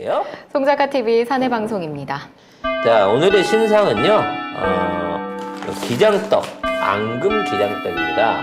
보여드릴게요. 송작가 TV 사내 방송입니다. 자, 오늘의 신상은요, 어, 기장떡, 앙금 기장떡입니다.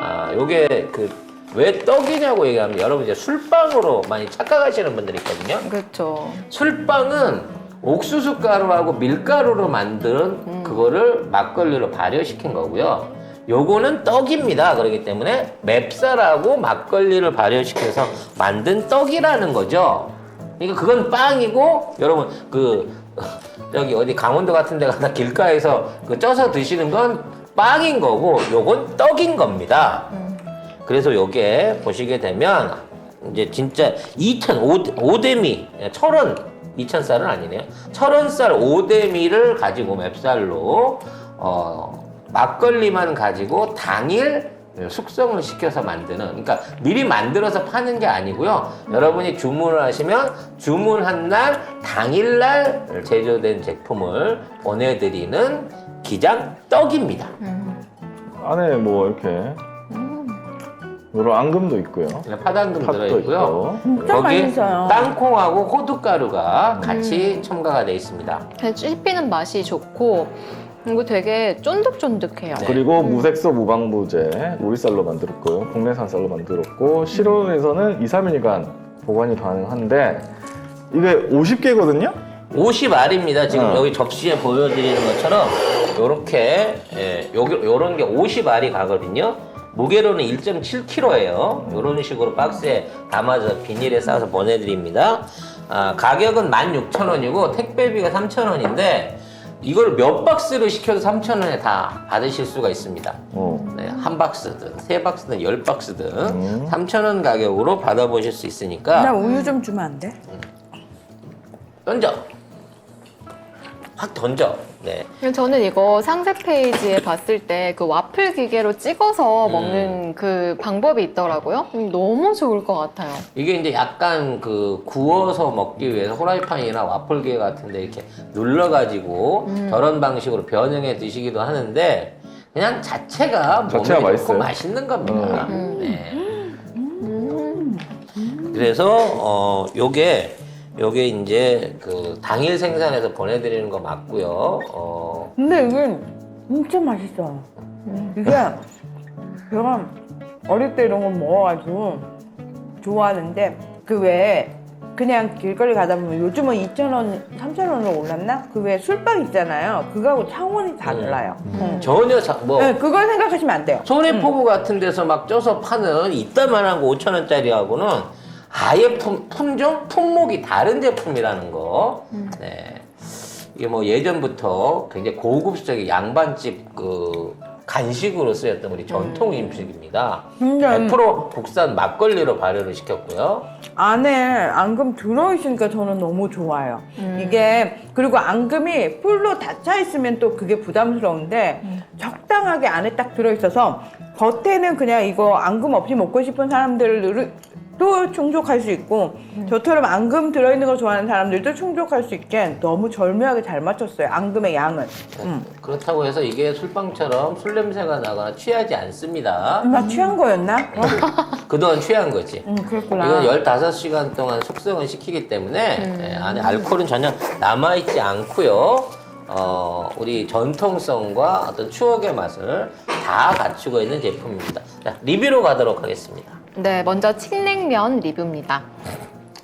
아, 요게 그, 왜 떡이냐고 얘기하면 여러분 이제 술빵으로 많이 착각하시는 분들이 있거든요. 그렇죠. 술빵은 옥수수 가루하고 밀가루로 만든 그거를 막걸리로 발효시킨 거고요. 요거는 떡입니다. 그렇기 때문에 맵쌀하고 막걸리를 발효시켜서 만든 떡이라는 거죠. 그러니까 그건 빵이고 여러분 그 저기 어디 강원도 같은 데 가다 길가에서 그 쪄서 드시는 건 빵인 거고 요건 떡인 겁니다. 그래서 요게 보시게 되면 이제 진짜 2천 5대미 철원 2천 쌀은 아니네요. 철원 쌀 5대미를 가지고 맵쌀로 어 막걸리만 가지고 당일 숙성을 시켜서 만드는 그러니까 미리 만들어서 파는 게 아니고요. 여러분이 주문을 하시면 주문한 날 당일 날 제조된 제품을 보내드리는 기장 떡입니다. 안에 뭐 이렇게 이런 앙금도 있고요. 파당금 팥도 들어있고요. 있고. 진짜 거기 맛있어요. 땅콩하고 호두가루가 같이 첨가가 되어 있습니다. 씹히는 맛이 좋고 그리고 되게 쫀득쫀득해요. 네. 그리고 무색소 무방부제 우리 쌀로 만들었고요. 국내산 쌀로 만들었고 실온에서는 2, 3일간 보관이 가능한데 이게 50개거든요. 50알입니다. 지금 어. 여기 접시에 보여드리는 것처럼 요렇게 예, 요런 게 50알이 가거든요. 무게로는 1.7kg예요. 이런 식으로 박스에 담아서 비닐에 싸서 보내드립니다. 아, 가격은 16,000원이고 택배비가 3,000원인데 이걸 몇 박스를 시켜도 3,000원에 다 받으실 수가 있습니다. 어. 네, 한 박스든 세 박스든 열 박스든 음. 3,000원 가격으로 받아보실 수 있으니까 나 우유 좀 주면 안 돼? 던져. 확 던져. 네. 저는 이거 상세 페이지에 봤을 때 그 와플 기계로 찍어서 음. 먹는 그 방법이 있더라고요. 음, 너무 좋을 것 같아요. 이게 이제 약간 그 구워서 먹기 위해서 후라이팬이나 와플기 같은데 이렇게 눌러가지고 음. 저런 방식으로 변형해 드시기도 하는데 그냥 자체가 몸에 자체가 좋고 맛있어요. 맛있는 겁니다. 음. 네. 그래서 어 요게 요게 이제 그 당일 생산해서 보내드리는 거 맞고요. 어 근데 이게 진짜 맛있어. 이게 제가 어릴 때 이런 거 먹어가지고 좋아하는데 그 외에 그냥 길거리 가다 보면 요즘은 2,000원, 3,000원으로 올랐나? 그 외에 술빵 있잖아요. 그거하고 차원이 달라요. 응. 전혀 자, 뭐 네, 그걸 생각하시면 안 돼요. 소래포구 같은 데서 막 쪄서 파는 이따만한 거 5천 원짜리하고는 아예 품, 품종 품목이 다른 제품이라는 거. 네. 이게 뭐 예전부터 굉장히 고급스럽게 양반집 그 간식으로 쓰였던 우리 전통 음식입니다. 근데 100% 국산 막걸리로 발효를 시켰고요. 안에 앙금 들어있으니까 저는 너무 좋아요. 이게 그리고 앙금이 풀로 닫혀 있으면 또 그게 부담스러운데 적당하게 안에 딱 들어있어서 겉에는 그냥 이거 앙금 없이 먹고 싶은 사람들 도 충족할 수 있고 저처럼 앙금 들어있는 거 좋아하는 사람들도 충족할 수 있게 너무 절묘하게 잘 맞췄어요. 앙금의 양은. 음. 그렇다고 해서 이게 술빵처럼 술 냄새가 나거나 취하지 않습니다. 나 취한 거였나? 어? 그동안 취한 거지. 음, 그렇구나. 이건 15시간 동안 숙성을 시키기 때문에 예, 안에 알코올은 전혀 남아있지 않고요. 어, 우리 전통성과 어떤 추억의 맛을 다 갖추고 있는 제품입니다. 자, 리뷰로 가도록 하겠습니다. 네, 먼저 칡냉면 리뷰입니다.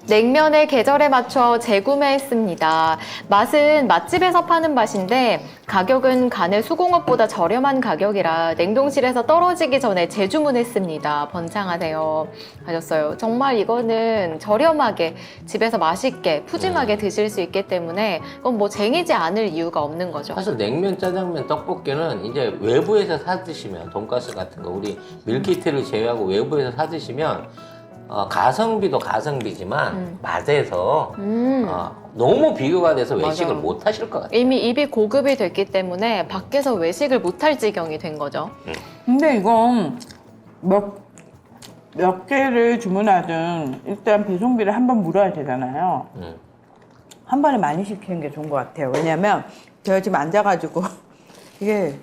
냉면을 계절에 맞춰 재구매했습니다. 맛은 맛집에서 파는 맛인데 가격은 간의 수공업보다 저렴한 가격이라 냉동실에서 떨어지기 전에 재주문했습니다. 번창하세요. 하셨어요. 정말 이거는 저렴하게 집에서 맛있게 푸짐하게 드실 수 있기 때문에 이건 뭐 쟁이지 않을 이유가 없는 거죠. 사실 냉면, 짜장면, 떡볶이는 이제 외부에서 사 드시면 돈가스 같은 거 우리 밀키트를 제외하고 외부에서 사 드시면 어, 가성비도 가성비지만 음. 맛에서 음. 어, 너무 비교가 돼서 외식을 맞아. 못 하실 것 같아요. 이미 입이 고급이 됐기 때문에 밖에서 외식을 못 할 지경이 된 거죠. 근데 이건 몇, 몇 개를 주문하든 일단 배송비를 한번 물어야 되잖아요. 음. 한 번에 많이 시키는 게 좋은 것 같아요. 왜냐면 제가 지금 앉아가지고 이게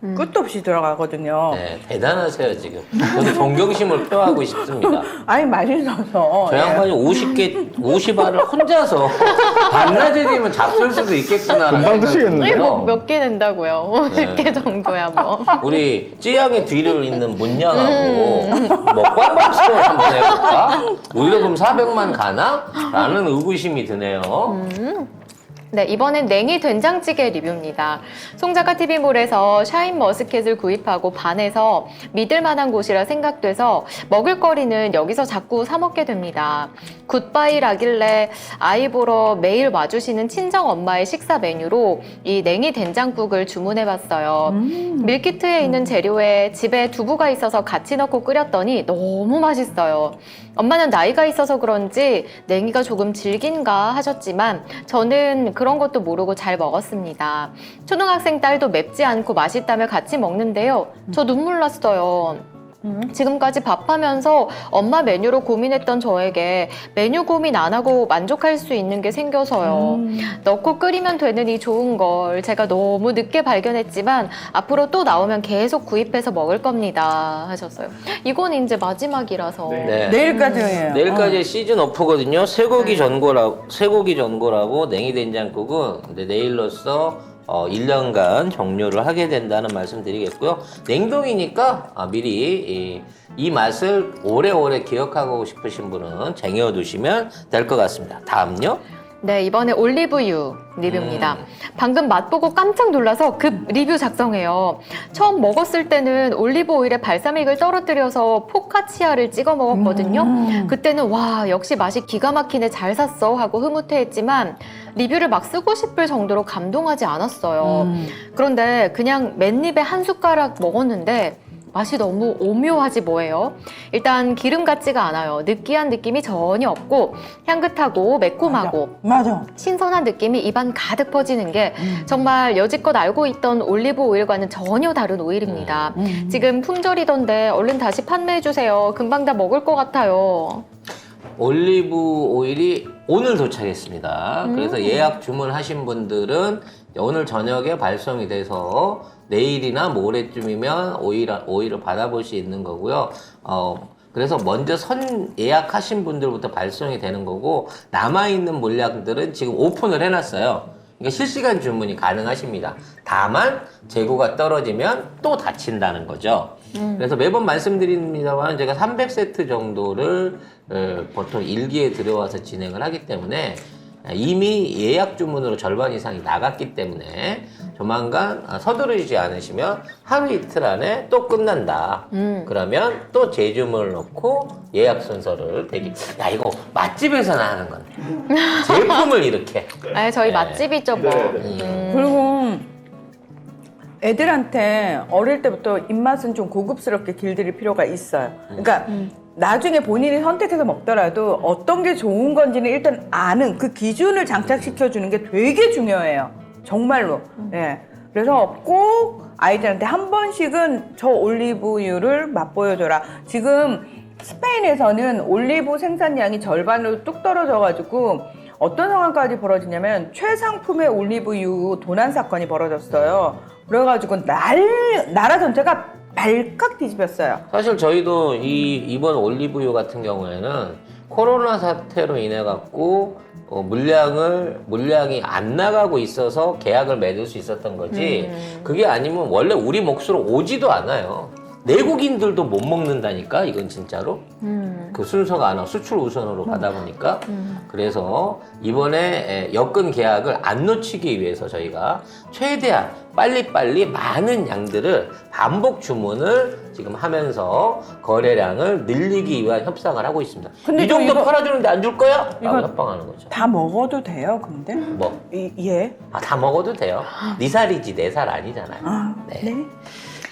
끝도 없이 들어가거든요. 네, 대단하세요 지금. 저도 존경심을 표하고 싶습니다. 아니 맛있어서. 저 예. 양반이 50개, 50알을 혼자서 반나절 뒤면 잡술 수도 있겠구나. 금방 드시겠는데요? 뭐몇 개 낸다고요? 50개 정도야 뭐. 우리 찌양의 뒤를 잇는 문양하고 먹방 방송 한번 해볼까? 우리도 그럼 400만 가나? 라는 의구심이 드네요. 네, 이번엔 냉이 된장찌개 리뷰입니다. 송작가 TV몰에서 샤인 머스켓을 구입하고 반해서 믿을 만한 곳이라 생각돼서 먹을거리는 여기서 자꾸 사 먹게 됩니다. 굿바이라길래 아이 보러 매일 와주시는 친정 엄마의 식사 메뉴로 이 냉이 된장국을 주문해 봤어요. 밀키트에 있는 재료에 집에 두부가 있어서 같이 넣고 끓였더니 너무 맛있어요. 엄마는 나이가 있어서 그런지 냉이가 조금 질긴가 하셨지만 저는 그런 것도 모르고 잘 먹었습니다. 초등학생 딸도 맵지 않고 맛있다며 같이 먹는데요. 저 눈물 났어요. 지금까지 밥하면서 엄마 메뉴로 고민했던 저에게 메뉴 고민 안 하고 만족할 수 있는 게 생겨서요. 음. 넣고 끓이면 되는 이 좋은 걸 제가 너무 늦게 발견했지만 앞으로 또 나오면 계속 구입해서 먹을 겁니다 하셨어요. 이건 이제 마지막이라서 네. 내일까지예요. 내일까지 시즌 오프거든요. 쇠고기 전골하고 쇠고기 전골하고 냉이 된장국은 근데 내일로써 어, 1년간 종료를 하게 된다는 말씀 드리겠고요. 냉동이니까 아, 미리 이, 이 맛을 오래오래 기억하고 싶으신 분은 쟁여두시면 될 것 같습니다. 다음요. 네, 이번에 올리브유 리뷰입니다. 음. 방금 맛보고 깜짝 놀라서 급 리뷰 작성해요. 처음 먹었을 때는 올리브 오일에 발사믹을 떨어뜨려서 포카치아를 찍어 먹었거든요. 음. 그때는 와, 역시 맛이 기가 막히네 잘 샀어 하고 흐뭇해했지만 리뷰를 막 쓰고 싶을 정도로 감동하지 않았어요. 음. 그런데 그냥 맨입에 한 숟가락 먹었는데 맛이 너무 오묘하지 뭐예요. 일단 기름 같지가 않아요. 느끼한 느낌이 전혀 없고 향긋하고 매콤하고 맞아. 신선한 느낌이 입안 가득 퍼지는 게 음. 정말 여지껏 알고 있던 올리브 오일과는 전혀 다른 오일입니다. 음. 지금 품절이던데 얼른 다시 판매해 주세요. 금방 다 먹을 것 같아요. 올리브 오일이 오늘 도착했습니다. 음. 그래서 예약 주문하신 분들은 오늘 저녁에 발송이 돼서 내일이나 모레쯤이면 오일, 오일을 받아볼 수 있는 거고요. 어, 그래서 먼저 선 예약하신 분들부터 발송이 되는 거고, 남아있는 물량들은 지금 오픈을 해놨어요. 그러니까 실시간 주문이 가능하십니다. 다만, 재고가 떨어지면 또 닫힌다는 거죠. 그래서 매번 말씀드립니다만 제가 300세트 정도를 어, 보통 일기에 들어와서 진행을 하기 때문에 이미 예약 주문으로 절반 이상이 나갔기 때문에 조만간 아, 서두르지 않으시면 하루 이틀 안에 또 끝난다. 음. 그러면 또 재주문을 넣고 예약 순서를 대기. 야 이거 맛집에서나 하는 건데 제품을 이렇게. 아, 저희 네. 맛집이죠 뭐. 네, 음. 그리고 애들한테 어릴 때부터 입맛은 좀 고급스럽게 길들일 필요가 있어요. 그러니까 나중에 본인이 선택해서 먹더라도 어떤 게 좋은 건지는 일단 아는 그 기준을 장착시켜 주는 게 되게 중요해요. 정말로. 예. 그래서 꼭 아이들한테 한 번씩은 저 올리브유를 맛보여줘라. 지금 스페인에서는 올리브 생산량이 절반으로 뚝 떨어져가지고 어떤 상황까지 벌어지냐면 최상품의 올리브유 도난 사건이 벌어졌어요. 그래가지고 날, 나라 전체가 발칵 뒤집혔어요. 사실 저희도 이 이번 올리브유 같은 경우에는 코로나 사태로 인해 갖고 어, 물량을 물량이 안 나가고 있어서 계약을 맺을 수 있었던 거지. 그게 아니면 원래 우리 몫으로 오지도 않아요. 내국인들도 못 먹는다니까 이건 진짜로 음. 그 순서가 안 와 수출 우선으로 가다 보니까 그래서 이번에 에, 여건 계약을 안 놓치기 위해서 저희가 최대한 빨리빨리 많은 양들을 반복 주문을 지금 하면서 거래량을 늘리기 위한 협상을 하고 있습니다. 근데 이 정도 이거- 팔아주는데 안 줄 거야? 라고 이거- 협박하는 거죠. 다 먹어도 돼요, 근데? 뭐, 이, 예. 아, 다 먹어도 돼요. 네 살이지 네살 아니잖아요. 아, 네. 네.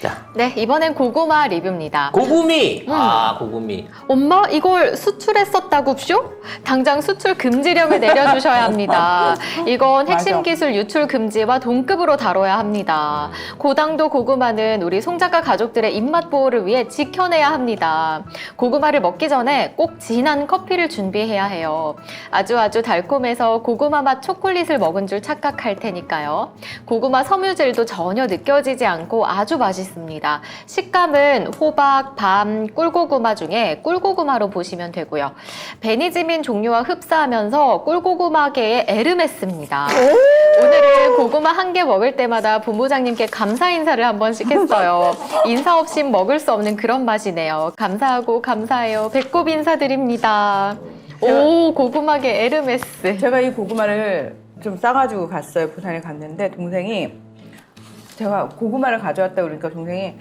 자, 네, 이번엔 고구마 리뷰입니다. 고구미. 음. 아, 고구미. 엄마, 이걸 수출했었다고쇼? 당장 수출 금지령을 내려주셔야 합니다. 이건 핵심 맞아. 기술 유출 금지와 동급으로 다뤄야 합니다. 고당도 고구마는 우리 송작가 가족들의 입맛 보호를 위해 지켜내야 합니다. 고구마를 먹기 전에 꼭 진한 커피를 준비해야 해요. 아주 아주 달콤해서 고구마 맛 초콜릿을 먹은 줄 착각할 테니까요. 고구마 섬유질도 전혀 느껴지지 않고 아주 맛있 습니다. 식감은 호박, 밤, 꿀고구마 중에 꿀고구마로 보시면 되고요. 베니지민 종류와 흡사하면서 꿀고구마계의 에르메스입니다. 오늘은 고구마 한 개 먹을 때마다 본부장님께 감사 인사를 한 번씩 했어요. 인사 없이 먹을 수 없는 그런 맛이네요. 감사하고 감사해요. 배꼽 인사드립니다. 오, 고구마계 에르메스. 제가 이 고구마를 좀 싸가지고 갔어요. 부산에 갔는데 동생이 제가 고구마를 가져왔다 그러니까 동생이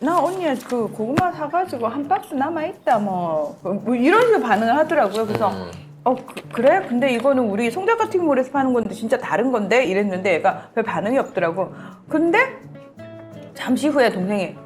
나 언니 그 고구마 사가지고 한 박스 남아 있다 뭐, 뭐 이런 식으로 반응을 하더라고요. 그래서 음. 어 그, 래 근데 이거는 우리 송작가 TV몰에서 파는 건데 진짜 다른 건데 이랬는데 얘가 별 반응이 없더라고. 근데 잠시 후에 동생이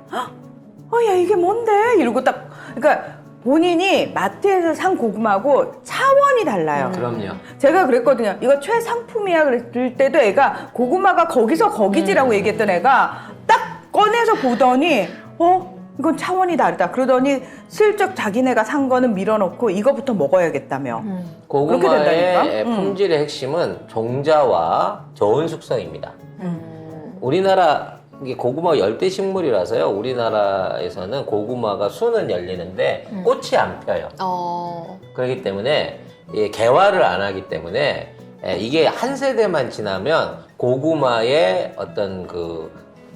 어야 이게 뭔데 이러고 딱 그러니까 본인이 마트에서 산 고구마하고 차원이 달라요. 그럼요. 제가 그랬거든요. 이거 최상품이야 그랬을 때도 애가 고구마가 거기서 거기지라고 음. 얘기했던 애가 딱 꺼내서 보더니 어 이건 차원이 다르다. 그러더니 슬쩍 자기네가 산 거는 밀어놓고 이거부터 먹어야겠다며. 음. 그렇게 고구마의 된다니까? 음. 품질의 핵심은 종자와 저온 숙성입니다. 음. 우리나라 이게 고구마 열대 식물이라서요. 우리나라에서는 고구마가 수는 열리는데 음. 꽃이 안 펴요. 어, 그렇기 때문에 이 개화를 안 하기 때문에 에, 이게 한 세대만 지나면 고구마의 어떤 그,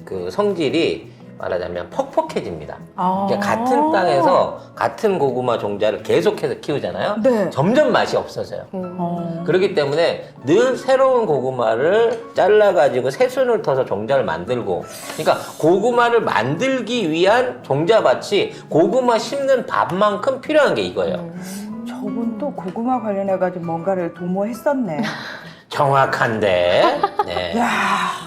그 성질이 말하자면 퍽퍽해집니다. 아. 그러니까 같은 땅에서 같은 고구마 종자를 계속해서 키우잖아요. 네. 점점 맛이 없어져요. 음. 어. 그렇기 때문에 늘 새로운 고구마를 잘라가지고 새순을 터서 종자를 만들고 그러니까 고구마를 만들기 위한 종자밭이 고구마 심는 밭만큼 필요한 게 이거예요. 음. 저분 또 고구마 관련해가지고 뭔가를 도모했었네. 정확한데 네. 야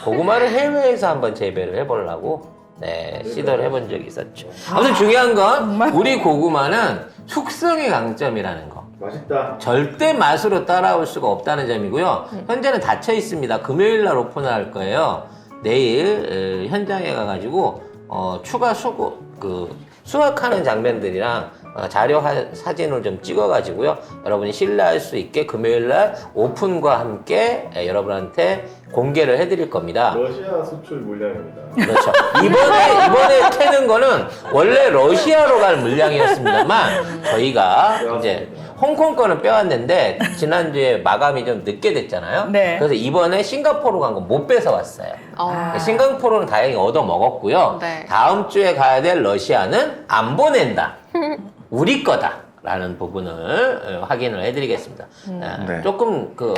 고구마를 해외에서 한번 재배를 해보려고 네, 시도를 해본 적이 있었죠. 아무튼 중요한 건? 우리 고구마는 숙성의 강점이라는 거. 맛있다. 절대 맛으로 따라올 수가 없다는 점이고요. 현재는 닫혀 있습니다. 금요일 날 오픈할 거예요. 내일 에, 현장에 가가지고 어, 추가 수고 그 수확하는 장면들이랑 어, 자료 하- 사진을 좀 찍어가지고요. 여러분이 신뢰할 수 있게 금요일 날 오픈과 함께 에, 여러분한테 공개를 해드릴 겁니다. 러시아 수출 물량입니다. 그렇죠. 이번에 이번에 캐는 거는 원래 러시아로 갈 물량이었습니다만 저희가 이제 홍콩 거는 빼왔는데 지난주에 마감이 좀 늦게 됐잖아요. 네. 그래서 이번에 싱가포르 간 거못 뺏어 왔어요. 어. 싱가포르는 다행히 얻어 먹었고요. 네. 다음 주에 가야 될 러시아는 안 보낸다. 우리 거다라는 부분을 어, 확인을 해드리겠습니다. 아, 네. 조금 그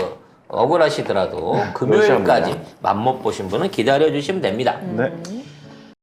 억울하시더라도 금요일까지 러시아입니다. 맘못 보신 분은 기다려 주시면 됩니다. 네.